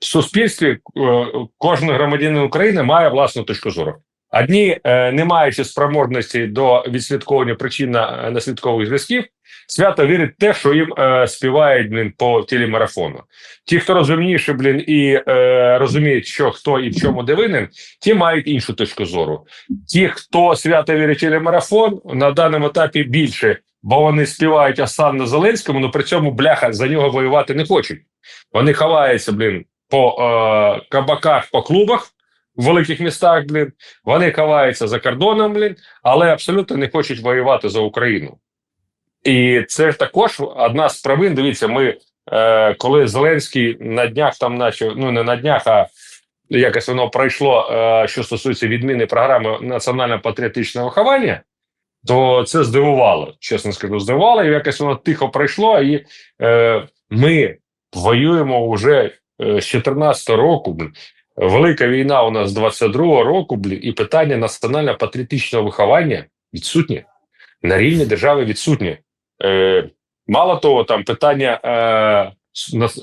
суспільстві е, кожен громадянин України має власну точку зору. Одні, е, не маючи спроможності до відслідковування причин наслідкових зв'язків, свято вірять в те, що їм е, співають блін, по телемарафону. Ті, хто розумніші, блін, і е, розуміють, що хто і в чому де винен, ті мають іншу точку зору. Ті, хто свято вірить телемарафон, на даному етапі більше, бо вони співають Асанна Зеленському, але при цьому бляха за нього воювати не хочуть. Вони ховаються, блін, по е, кабаках, по клубах в великих містах, блін. Вони ховаються за кордоном, блін, але абсолютно не хочуть воювати за Україну. І це також одна з провин. Дивіться, ми е, коли Зеленський на днях там, наче ну не на днях, а якось воно пройшло, е, що стосується відміни програми національно-патріотичного виховання, то це здивувало, чесно скажу, здивувало, і якось воно тихо пройшло, і е, ми воюємо вже з 14 року. Велика війна у нас з 22-го року, і питання національно-патріотичного виховання відсутнє. На рівні держави відсутнє. Е, мало того, там питання е,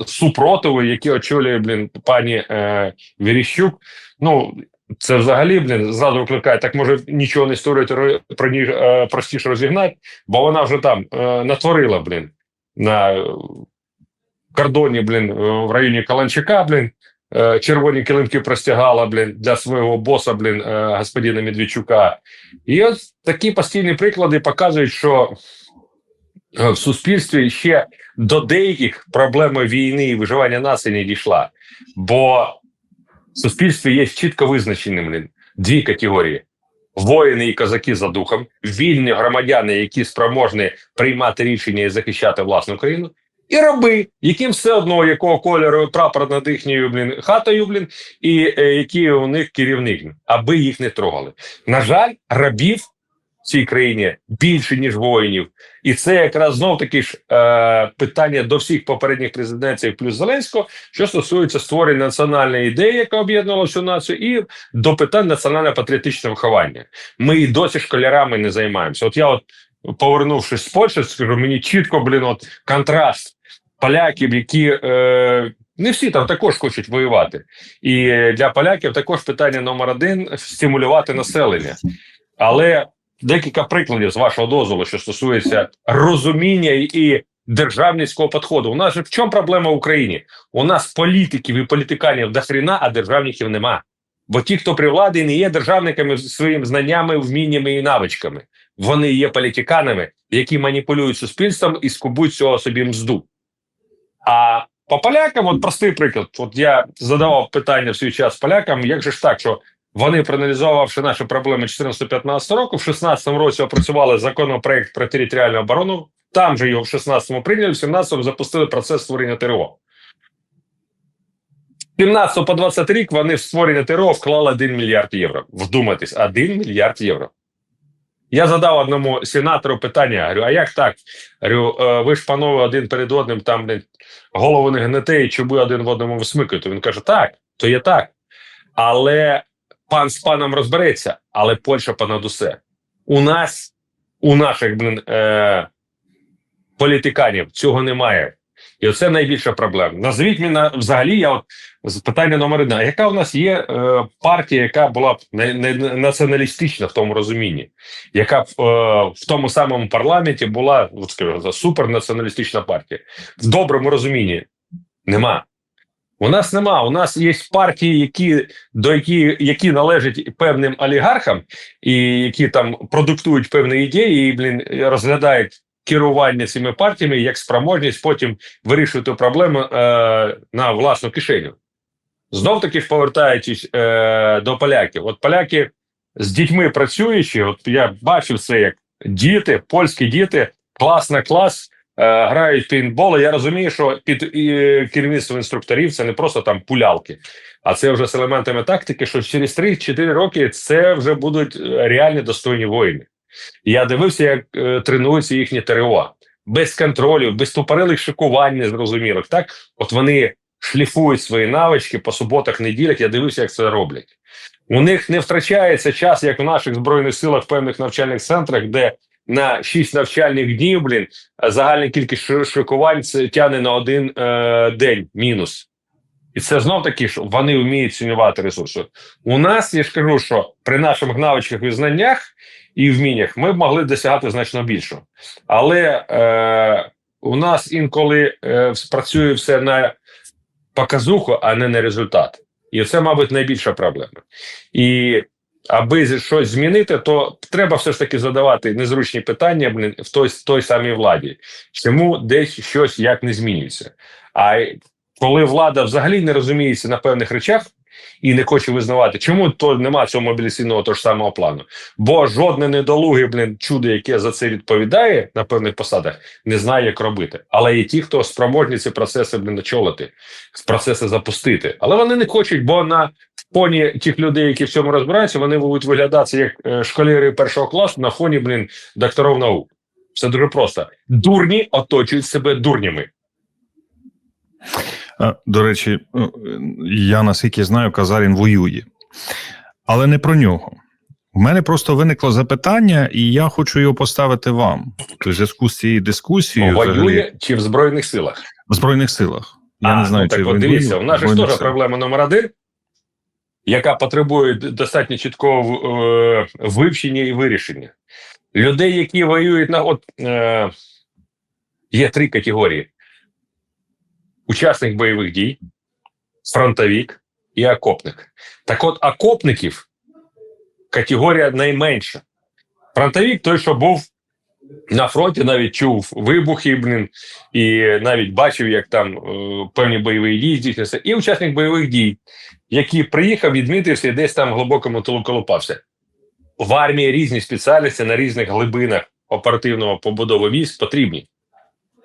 супротиву, які очолює блін, пані е, Віріщук. Ну, це взагалі, блін, зразу викликає, так може нічого не створювати, ро- про ні е, простіше розігнати, бо вона вже там е, натворила, блін, на е, кордоні, блін, е, в районі Каланчака, блін, е, червоні килимки простягала, блін, для свого боса, блін, е, господина Медведчука. І от такі постійні приклади показують, що в суспільстві ще до деяких проблеми війни і виживання нації не дійшла. Бо в суспільстві є чітко визначені блін, дві категорії: воїни і козаки за духом, вільні громадяни, які спроможні приймати рішення і захищати власну країну. І раби, яким все одно якого кольору прапор над їхньою блін хатою, блін, і е, який у них керівник, аби їх не трогали. На жаль, рабів в цій країні більше ніж воїнів, і це якраз знов таки ж е, питання до всіх попередніх президентів плюс Зеленського, що стосується створення національної ідеї, яка об'єднувала всю націю, і до питань національно-патріотичного виховання. Ми і досі школярами не займаємося. От я, от повернувшись з Польщі, скажу, мені чітко блін, от контраст поляків, які. Е, не всі там також хочуть воювати, і для поляків також питання номер один стимулювати населення. Але декілька прикладів з вашого дозволу, що стосується розуміння і державницького підходу. У нас же в чому проблема в Україні? У нас політиків і політиканів до хріна, а державників нема. Бо ті, хто при владі, не є державниками своїми знаннями, вміннями і навичками. Вони є політиканами, які маніпулюють суспільством і скубуть цього собі мзду. А по полякам, от простий приклад. От я задавав питання в свій час полякам, як же ж так, що вони, проаналізувавши наші проблеми 14-15 року, в 16-му році опрацювали законопроект про територіальну оборону. Там же його в 16-му прийняли, в 17-му запустили процес створення ТРО. З 17 по 20 рік вони в створення ТРО вклали 1 мільярд євро. Вдумайтесь, 1 мільярд євро. Я задав одному сенатору питання: говорю, а як так? Говорю, «Е, ви ж, панове, один перед одним там голову не гнете і чуби один в одному висмикуєте. Він каже: так, то є так. Але пан з паном розбереться, але Польща понад усе. У нас, у наших блин, е, політиканів цього немає. І оце найбільша проблема. Назвіть мене взагалі, я от питання номер один. Яка у нас є е, партія, яка була б не, не, націоналістична в тому розумінні, яка б е, в тому самому парламенті була, от скажу, супернаціоналістична партія? В доброму розумінні нема. У нас нема. У нас є партії, які до які, які належать певним олігархам, і які там продуктують певні ідеї, і блін розглядають керування цими партіями як спроможність потім вирішувати проблему е, на власну кишеню. Знов таки ж повертаючись е, до поляків, от поляки з дітьми працюючи, от я бачив це як діти, польські діти, клас на клас. е, Грають в пейнтбол. Я розумію, що під керівництвом інструкторів це не просто там пулялки, а це вже з елементами тактики, що через 3-4 роки це вже будуть е, реальні достойні воїни. Я дивився, як е, тренуються їхні ТРО. Без контролю, без тупорилих шикувань незрозумілих. Так, от вони шліфують свої навички по суботах, неділях. Я дивився, як це роблять. У них не втрачається час, як в наших збройних силах в певних навчальних центрах, де на 6 навчальних днів, блін, загальна кількість ши- шикувань це тягне на один е, день мінус. І це знов таки, що вони вміють цінувати ресурси. У нас я ж кажу, що при наших навичках і знаннях і вміннях ми б могли досягати значно більшого. Але е, у нас інколи е, працює все на показуху, а не на результат. І це, мабуть, найбільша проблема. І аби щось змінити, то треба все ж таки задавати незручні питання в той, той самій владі. Чому десь щось як не змінюється? А коли влада взагалі не розуміється на певних речах і не хоче визнавати, чому то нема цього мобілізаційного того ж самого плану? Бо жодне недолуге блін, чудо, яке за це відповідає на певних посадах, не знає, як робити. Але є ті, хто спроможні ці процеси блін, очолити, процеси запустити. Але вони не хочуть, бо на фоні тих людей, які в цьому розбираються, вони будуть виглядати як е, школярі першого класу на фоні блін, докторів наук. Все дуже просто. Дурні оточують себе дурнями. До речі, е, я наскільки знаю, Казарін воює, але не про нього. У мене просто виникло запитання, і я хочу його поставити вам. Тобто, в зв'язку з цією дискусією Воює взагалі, чи в Збройних силах? в Збройних силах. Я а, не знаю, ну, так чи от він дивіться, воює у нас же ж теж проблема номер один, яка потребує достатньо чіткого е, вивчення і вирішення. Людей, які воюють на от е, є три категорії: учасник бойових дій, фронтовік і окопник. Так от, окопників категорія найменша. Фронтовік той, що був на фронті, навіть чув вибухи, блін, і навіть бачив, як там е, певні бойові дії здійснюються. І учасник бойових дій, який приїхав, відмітився і десь там глибокому тилу колупався. В армії різні спеціальності на різних глибинах оперативного побудови військ потрібні.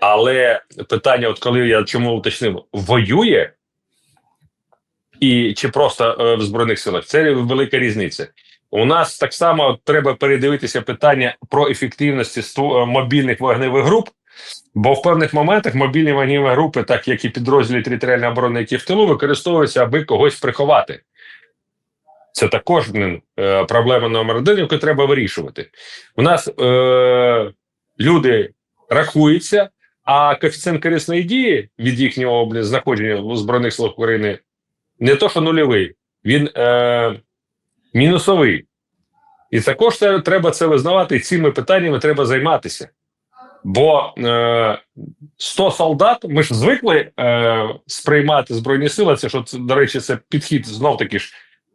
Але питання, от коли я чому уточнив, воює і чи просто е, в Збройних силах, це велика різниця. У нас так само треба передивитися питання про ефективності ству- е, мобільних вогневих груп, бо в певних моментах мобільні вогневі групи, так як і підрозділі територіальної оборони, які в тилу, використовуються, аби когось приховати. Це також е, проблема номер один, яку треба вирішувати. У нас е, люди рахуються, а коефіцієнт корисної дії від їхнього знаходження в Збройних силах України не то, що нульовий, він е, мінусовий. І також треба це визнавати, і цими питаннями треба займатися. Бо е, 100 солдат, ми ж звикли е, сприймати Збройні сили. Це що, до речі, це підхід знов таки ж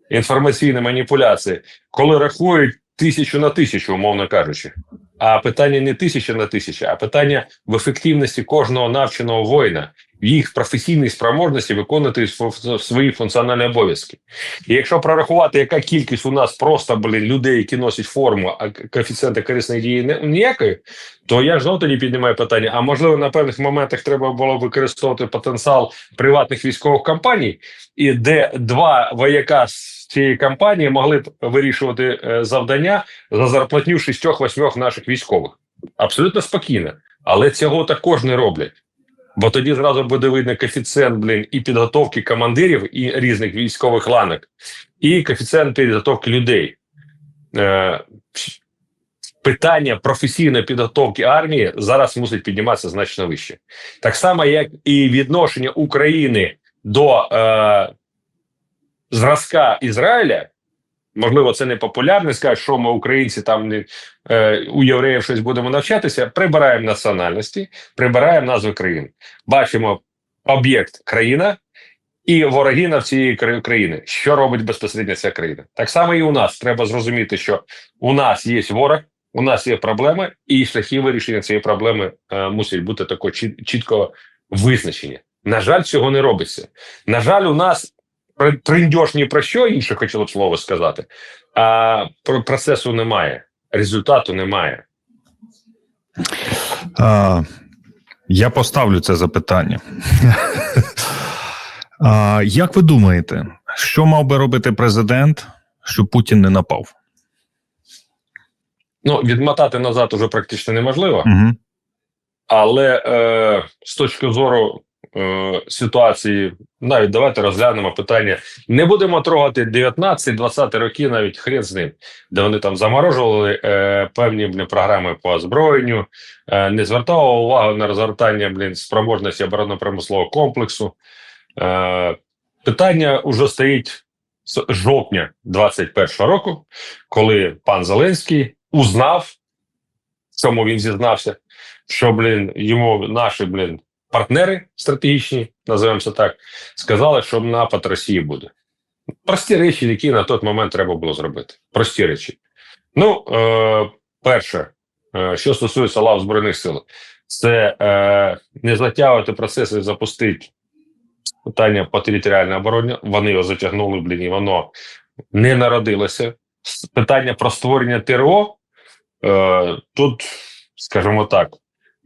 інформаційної маніпуляції, коли рахують тисячу на тисячу, умовно кажучи. А питання не тисяча на тисячу, а питання в ефективності кожного навченого воїна, в їх професійній спроможності виконувати свої функціональні обов'язки. І якщо прорахувати, яка кількість у нас просто блін, людей, які носять форму, а коефіцієнти корисної дії не- ніякої, то я ж знову тоді піднімаю питання: а можливо, на певних моментах треба було використовувати потенціал приватних військових компаній, і де два вояка з цієї компанії могли б вирішувати е, завдання за зарплатню шістьох-восьмьох наших військових. Абсолютно спокійно. Але цього також не роблять. Бо тоді зразу буде видно коефіцієнт блін, і підготовки командирів і різних військових ланок, і коефіцієнт підготовки людей. Е, питання професійної підготовки армії зараз мусить підніматися значно вище. Так само, як і відношення України до е, зразка Ізраїля. Можливо, це не популярно, скажуть, що ми українці там не е, у євреїв щось будемо навчатися. Прибираємо національності, прибираємо назви країн. Бачимо об'єкт країна і ворогіна в цієї країни. Що робить безпосередньо ця країна? Так само і у нас треба зрозуміти, що у нас є ворог, у нас є проблеми, і шляхи вирішення цієї проблеми е, мусять бути тако чіт- чітко визначені. На жаль, цього не робиться. На жаль, у нас триндьош ні про що інше хотіло б слово сказати, а про процесу немає, результату немає. А, я поставлю це запитання. а, як ви думаєте, що мав би робити президент, щоб Путін не напав? Ну, відмотати назад уже практично неможливо, Угу. але е, з точки зору е, ситуації, навіть давайте розглянемо питання. Не будемо трогати 19-20 роки, навіть хрен з ним, де вони там заморожували е, певні блін, програми по озброєнню, е, не звертали увагу на розгортання блін, спроможності оборонно-промислового комплексу. Е, Питання вже стоїть з жовтня 21-го року, коли пан Зеленський узнав, чому він зізнався, що блін, йому наші блін, партнери стратегічні, називаємо це так, сказали, що напад Росії буде. Прості речі, які на той момент треба було зробити. Прості речі. Ну, е, перше, е, що стосується лав Збройних сил, це е, не затягувати процес і запустити питання по територіальній обороні. Вони його затягнули, блін, і воно не народилося. Питання про створення ТРО е, тут, скажімо так,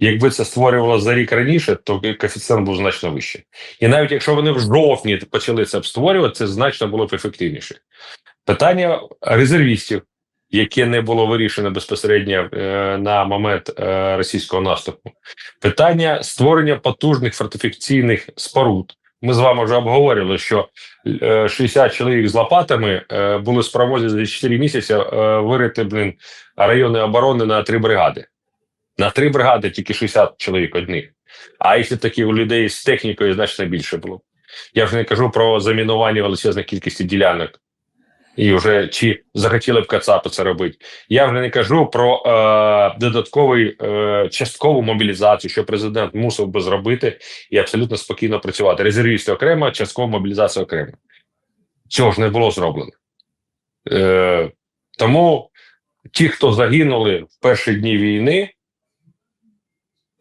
якби це створювалося за рік раніше, то коефіцієнт був значно вищий. І навіть якщо вони в жовтні почали це створювати, це значно було б ефективніше. Питання резервістів, яке не було вирішено безпосередньо е, на момент е, російського наступу. Питання створення потужних фортифікаційних споруд. Ми з вами вже обговорювали, що е, 60 чоловік з лопатами е, були спроможні за 4 місяці е, вирити блін, райони оборони на три бригади. На три бригади тільки 60 чоловік одних. А якщо таких у людей з технікою значно більше було. Я вже не кажу про замінування величезної кількості ділянок. І вже чи захотіли б Кацапи це робити. Я вже не кажу про е, додатковий е, часткову мобілізацію, що президент мусив би зробити і абсолютно спокійно працювати. Резервісти окремо, часткова мобілізація окремо. Цього ж не було зроблено. Е, тому ті, хто загинули в перші дні війни,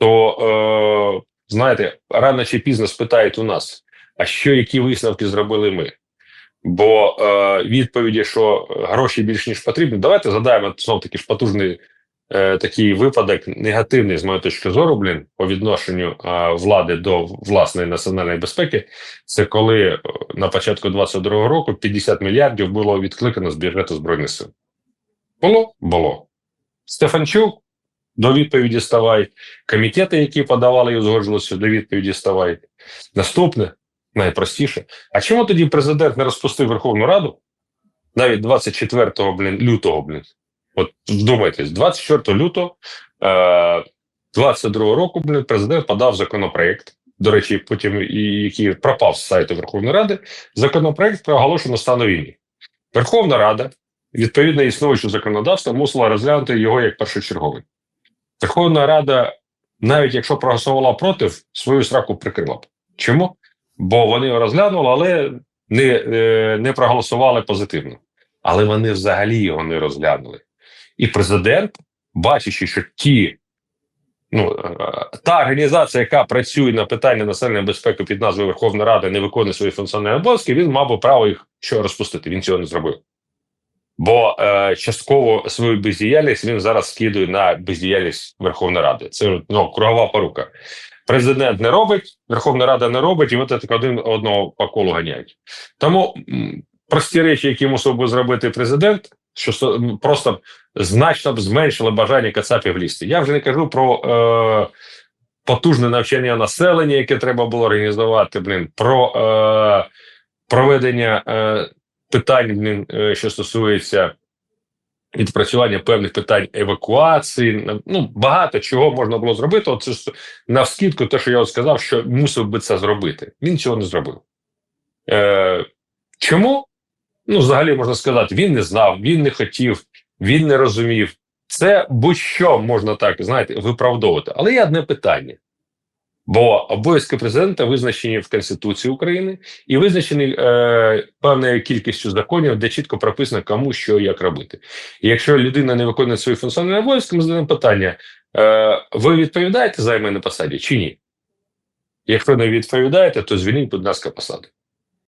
то е, знаєте, рано чи пізно спитають у нас, а що які висновки зробили ми? Бо е, відповіді, що гроші більш ніж потрібні, давайте задаємо знов таки ж потужний е, такий випадок, негативний з моєї точки зору, блін, по відношенню е, влади до власної національної безпеки. Це коли е, на початку 22-го року 50 мільярдів було відкликано з бюджету збройних сил. Було? Було. Стефанчук до відповіді ставай. Комітети, які подавали і узгоджувалися, до відповіді ставай. Наступне, найпростіше. А чому тоді президент не розпустив Верховну Раду навіть 24 блін, лютого, блін? От вдумайтесь, 24 лютого е, 22 року, блін, президент подав законопроект. До речі, потім який пропав з сайту Верховної Ради, законопроект про оголошену стану війни. Верховна Рада, відповідно існуючого законодавства, мусила розглянути його як першочерговий. Верховна Рада, навіть якщо проголосувала проти, свою страху прикрила б. Чому? Бо вони його розглянули, але не, е, не проголосували позитивно. Але вони взагалі його не розглянули. І президент, бачачи, що ті, ну, е, та організація, яка працює на питання національної безпеки під назвою Верховна Рада, не виконує свої функціональні обов'язки, він мав би право їх що розпустити. Він цього не зробив. Бо е, частково свою бездіяльність він зараз скидує на бездіяльність Верховної Ради. Це ну, кругова порука. Президент не робить, Верховна Рада не робить, і от так один одного по колу ганяють. Тому прості речі, які мусив би зробити президент, що просто значно б зменшили бажання Кацапів лізти. Я вже не кажу про е, потужне навчання населення, яке треба було організувати, блін, про е, проведення е, питань, е, що стосується відпрацювання певних питань евакуації. Ну багато чого можна було зробити. Оце ж навскідку, те, що я сказав, що мусив би це зробити. Він цього не зробив. Е, чому? Ну, взагалі можна сказати, він не знав, він не хотів, він не розумів. Це будь-що можна так, знаєте, виправдовувати. Але є одне питання. Бо обов'язки президента визначені в Конституції України і визначені е, певною кількістю законів, де чітко прописано, кому що як робити. І якщо людина не виконує свої функціональні обов'язки, ми задаємо питання: е, ви відповідаєте за мене посаді чи ні? Якщо не відповідаєте, то звільніть, будь ласка, посаду.